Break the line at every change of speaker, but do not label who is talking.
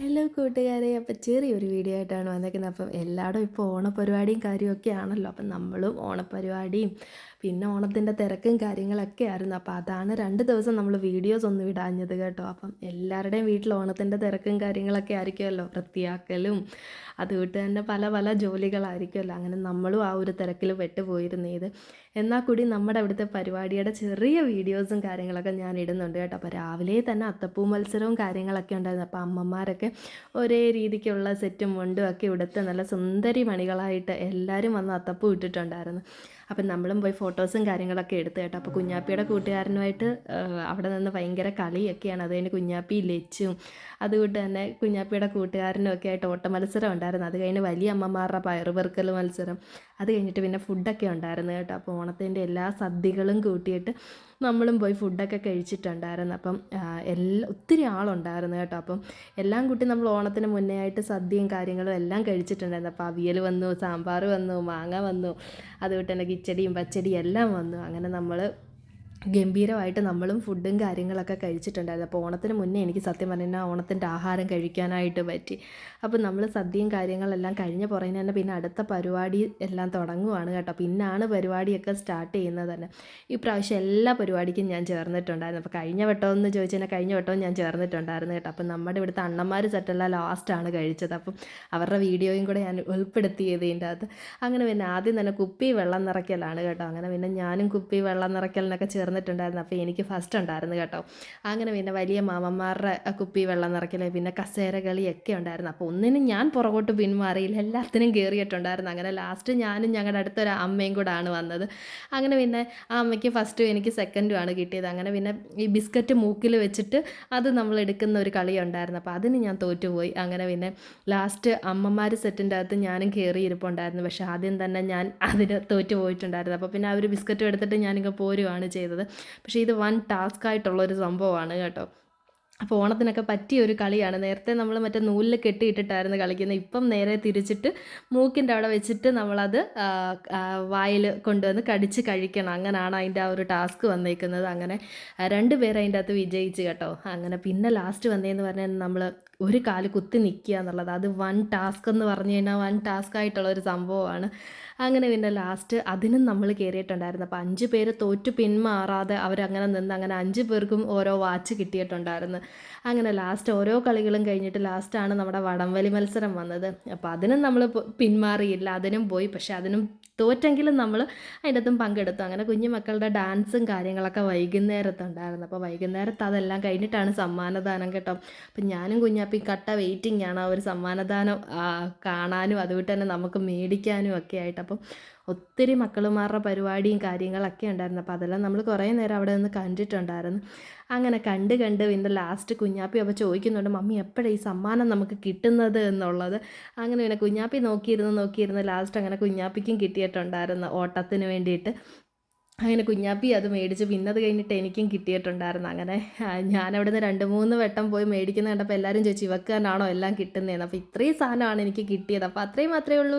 Hello കൂട്ടുകാരെ. അപ്പോൾ ചെറിയൊരു വീഡിയോ ആയിട്ടാണ് വന്നേക്കുന്നത്. അപ്പം എല്ലായിടും ഇപ്പോൾ ഓണപരിപാടിയും കാര്യമൊക്കെ ആണല്ലോ. അപ്പം നമ്മളും ഓണപരിപാടിയും പിന്നെ ഓണത്തിന്റെ തിരക്കും കാര്യങ്ങളൊക്കെ ആയിരുന്നു. അപ്പോൾ അതാണ് രണ്ട് ദിവസം നമ്മൾ വീഡിയോസ് ഒന്നും വിടാഞ്ഞത് കേട്ടോ. അപ്പം എല്ലാവരുടെയും വീട്ടിൽ ഓണത്തിന്റെ തിരക്കും കാര്യങ്ങളൊക്കെ ആയിരിക്കുമല്ലോ. വൃത്തിയാക്കലും അതുകൊണ്ട് തന്നെ പല പല ജോലികളായിരിക്കുമല്ലോ. അങ്ങനെ നമ്മളും ആ ഒരു തിരക്കിൽ പെട്ടുപോയിരുന്നത്. എന്നാൽ കൂടി നമ്മുടെ അവിടുത്തെ പരിപാടിയുടെ ചെറിയ വീഡിയോസും കാര്യങ്ങളൊക്കെ ഞാൻ ഇടുന്നുണ്ട് കേട്ടോ. അപ്പോൾ രാവിലെ തന്നെ അത്തപ്പൂ മത്സരവും കാര്യങ്ങളൊക്കെ ഉണ്ടായിരുന്നു. അപ്പോൾ അമ്മമാരൊക്കെ ഒരേ രീതിക്കുള്ള സെറ്റും മുണ്ടും ഒക്കെ ഉടുത്ത് നല്ല സുന്ദരി മണികളായിട്ട് എല്ലാവരും വന്ന് അത്തപ്പൂ ഇട്ടിട്ടുണ്ടായിരുന്നു. അപ്പം നമ്മളും പോയി ഫോട്ടോസും കാര്യങ്ങളൊക്കെ എടുത്ത് കേട്ടോ. അപ്പോൾ കുഞ്ഞാപ്പിയുടെ കൂട്ടുകാരനുമായിട്ട് അവിടെ നിന്ന് ഭയങ്കര കളിയൊക്കെയാണ്. അത് കഴിഞ്ഞ് കുഞ്ഞാപ്പി ലച്ചും അതുകൊണ്ട് തന്നെ കുഞ്ഞാപ്പിയുടെ കൂട്ടുകാരനും ഒക്കെ ആയിട്ട് ഓട്ട മത്സരം ഉണ്ടായിരുന്നു. അത് കഴിഞ്ഞ് വലിയ അമ്മമാരുടെ പയറുപെറുക്കൽ മത്സരം. അത് കഴിഞ്ഞിട്ട് പിന്നെ ഫുഡൊക്കെ ഉണ്ടായിരുന്നു കേട്ടോ. അപ്പോൾ ഓണത്തിന്റെ എല്ലാ സദ്യകളും കൂട്ടിയിട്ട് നമ്മളും പോയി ഫുഡൊക്കെ കഴിച്ചിട്ടുണ്ടായിരുന്നു. അപ്പം എല്ലാ ഒത്തിരി ആളുണ്ടായിരുന്നു കേട്ടോ. അപ്പം എല്ലാം കൂട്ടി നമ്മൾ ഓണത്തിന് മുന്നേ ആയിട്ട് സദ്യയും കാര്യങ്ങളും എല്ലാം കഴിച്ചിട്ടുണ്ടായിരുന്നു. അപ്പോൾ അവിയൽ വന്നു സാമ്പാർ വന്നു മാങ്ങ വന്നു അതുകൊണ്ട് തന്നെ കിച്ചടിയും പച്ചടിയും എല്ലാം വന്നു. അങ്ങനെ നമ്മൾ ഗംഭീരമായിട്ട് നമ്മളും ഫുഡും കാര്യങ്ങളൊക്കെ കഴിച്ചിട്ടുണ്ടായിരുന്നു. അപ്പോൾ ഓണത്തിന് മുന്നേ എനിക്ക് സത്യം പറഞ്ഞാൽ ഓണത്തിന്റെ ആഹാരം കഴിക്കാനായിട്ട് പറ്റി. അപ്പോൾ നമ്മൾ സദ്യയും കാര്യങ്ങളെല്ലാം കഴിഞ്ഞ പുറകിന് തന്നെ പിന്നെ അടുത്ത പരിപാടി എല്ലാം തുടങ്ങുവാണ് കേട്ടോ. പിന്നാണ് പരിപാടിയൊക്കെ സ്റ്റാർട്ട് ചെയ്യുന്നത് തന്നെ. ഈ പ്രാവശ്യം എല്ലാ പരിപാടിക്കും ഞാൻ ചേർന്നിട്ടുണ്ടായിരുന്നു. അപ്പോൾ കഴിഞ്ഞ വട്ടം എന്ന് കഴിഞ്ഞ വട്ടവും ഞാൻ ചേർന്നിട്ടുണ്ടായിരുന്നു കേട്ടോ. അപ്പോൾ നമ്മുടെ ഇവിടുത്തെ അണ്ണന്മാർ സെറ്റെല്ലാം ലാസ്റ്റാണ് കഴിച്ചത്. അപ്പം അവരുടെ വീഡിയോയും കൂടെ ഞാൻ ഉൾപ്പെടുത്തിയത് ഇതിന്റെ അകത്ത്. അങ്ങനെ പിന്നെ ആദ്യം തന്നെ കുപ്പി വെള്ളം നിറയ്ക്കലാണ് കേട്ടോ. അങ്ങനെ പിന്നെ ഞാനും കുപ്പി വെള്ളം നിറയ്ക്കലിനൊക്കെ ചേർന്ന് ചേർന്നിട്ടുണ്ടായിരുന്നു അപ്പോൾ എനിക്ക് ഫസ്റ്റ് ഉണ്ടായിരുന്നു കേട്ടോ. അങ്ങനെ പിന്നെ വലിയ മാമന്മാരുടെ കുപ്പി വെള്ളം നിറയ്ക്കൽ പിന്നെ കസേര കളിയൊക്കെ ഉണ്ടായിരുന്നു. അപ്പോൾ ഒന്നിനും ഞാൻ പുറകോട്ട് പിന്മാറിയില്ല. എല്ലാത്തിനും കയറിയിട്ടുണ്ടായിരുന്നു അങ്ങനെ ലാസ്റ്റ് ഞാനും ഞങ്ങളുടെ അടുത്തൊരു അമ്മയും ആണ് വന്നത്. അങ്ങനെ പിന്നെ ആ അമ്മയ്ക്ക് ഫസ്റ്റും എനിക്ക് സെക്കൻഡും ആണ് കിട്ടിയത്. അങ്ങനെ പിന്നെ ഈ ബിസ്ക്കറ്റ് മൂക്കിൽ വെച്ചിട്ട് അത് നമ്മൾ എടുക്കുന്ന ഒരു കളി ഉണ്ടായിരുന്നു. അപ്പോൾ അതിന് ഞാൻ തോറ്റുപോയി. അങ്ങനെ പിന്നെ ലാസ്റ്റ് അമ്മമാർ സെറ്റിന്റെ അകത്ത് ഞാനും കയറി ഇരിപ്പുണ്ടായിരുന്നു പക്ഷേ ആദ്യം തന്നെ ഞാൻ അതിന് തോറ്റു പോയിട്ടുണ്ടായിരുന്നു അപ്പോൾ പിന്നെ ആ ഒരു ബിസ്ക്കറ്റ് എടുത്തിട്ട് ഞാനിങ്ങ് പോരുവാണ് ചെയ്തത്. പക്ഷേ ഇത് വൺ ടാസ്ക് ആയിട്ടുള്ളൊരു സംഭവമാണ് കേട്ടോ. അപ്പോൾ ഓണത്തിനൊക്കെ പറ്റിയ ഒരു കളിയാണ്. നേരത്തെ നമ്മൾ മറ്റേ നൂലിൽ കെട്ടിയിട്ടിട്ടായിരുന്നു കളിക്കുന്നത് ഇപ്പം നേരെ തിരിച്ചിട്ട് മൂക്കിന്റെ അവിടെ വെച്ചിട്ട് നമ്മളത് വായിൽ കൊണ്ടുവന്ന് കടിച്ച് കഴിക്കണം. അങ്ങനെയാണ് അതിന്റെ ആ ഒരു ടാസ്ക് വന്നേക്കുന്നത്. അങ്ങനെ രണ്ട് അതിന്റെ അകത്ത് വിജയിച്ച് കേട്ടോ. അങ്ങനെ പിന്നെ ലാസ്റ്റ് വന്നതെന്ന് പറഞ്ഞാൽ നമ്മൾ ഒരു കാൽ കുത്തി നിൽക്കുക എന്നുള്ളത്. അത് വൺ ടാസ്ക് എന്ന് പറഞ്ഞു കഴിഞ്ഞാൽ വൺ ടാസ്ക് ആയിട്ടുള്ള ഒരു സംഭവമാണ്. അങ്ങനെ പിന്നെ ലാസ്റ്റ് അതിനും നമ്മൾ കയറിയിട്ടുണ്ടായിരുന്നു അപ്പോൾ അഞ്ച് പേര് തോറ്റു പിന്മാറാതെ അവരങ്ങനെ നിന്ന് അങ്ങനെ അഞ്ച് പേർക്കും ഓരോ വാച്ച് കിട്ടിയിട്ടുണ്ടായിരുന്നു. അങ്ങനെ ലാസ്റ്റ് ഓരോ കളികളും കഴിഞ്ഞിട്ട് ലാസ്റ്റാണ് നമ്മുടെ വടംവലി മത്സരം വന്നത്. അപ്പോൾ അതിനും നമ്മൾ പിന്മാറിയില്ല. അതിനും പോയി. പക്ഷെ അതിനും തോറ്റെങ്കിലും നമ്മൾ അതിന്റെ അകത്തും പങ്കെടുത്തു. അങ്ങനെ കുഞ്ഞു മക്കളുടെ ഡാൻസും കാര്യങ്ങളൊക്കെ വൈകുന്നേരത്തുണ്ടായിരുന്നു അപ്പോൾ വൈകുന്നേരത്ത് അതെല്ലാം കഴിഞ്ഞിട്ടാണ് സമ്മാനദാനം കേട്ടോ. അപ്പം ഞാനും കുഞ്ഞാപ്പി കട്ട വെയിറ്റിംഗ് ആണ് ആ ഒരു സമ്മാനദാനം കാണാനും അതുകൊണ്ട് തന്നെ നമുക്ക് മേടിക്കാനും ഒക്കെ ആയിട്ട്. അപ്പം ഒത്തിരി മക്കളുമാരുടെ പരിപാടിയും കാര്യങ്ങളൊക്കെ ഉണ്ടായിരുന്നു. അപ്പോൾ അതെല്ലാം നമ്മൾ കുറേ നേരം അവിടെ നിന്ന് കണ്ടിട്ടുണ്ടായിരുന്നു. അങ്ങനെ കണ്ട് കണ്ട് പിന്നെ ലാസ്റ്റ് കുഞ്ഞാപ്പി അപ്പോൾ ചോദിക്കുന്നുണ്ട് മമ്മി എപ്പോഴാണ് ഈ സമ്മാനം നമുക്ക് കിട്ടുന്നത് എന്നുള്ളത്? അങ്ങനെ പിന്നെ കുഞ്ഞാപ്പി നോക്കിയിരുന്ന് നോക്കിയിരുന്ന്. ലാസ്റ്റ് അങ്ങനെ കുഞ്ഞാപ്പിക്കും കിട്ടിയിട്ടുണ്ടായിരുന്നു ഓട്ടത്തിന് വേണ്ടിയിട്ട്. അങ്ങനെ കുഞ്ഞാപ്പി അത് മേടിച്ച് പിന്നെ അത് കഴിഞ്ഞിട്ട് എനിക്കും കിട്ടിയിട്ടുണ്ടായിരുന്നു. അങ്ങനെ ഞാനവിടെ നിന്ന് രണ്ട് മൂന്ന് വട്ടം പോയി മേടിക്കുന്ന കണ്ടപ്പോൾ എല്ലാവരും ചോദിച്ചു ഇവക്ക് തന്നെയാണോ എല്ലാം കിട്ടുന്നതെന്ന്? അപ്പോൾ ഇത്രയും സാധനമാണ് എനിക്ക് കിട്ടിയത്. അപ്പോൾ അത്രയും മാത്രമേ ഉള്ളൂ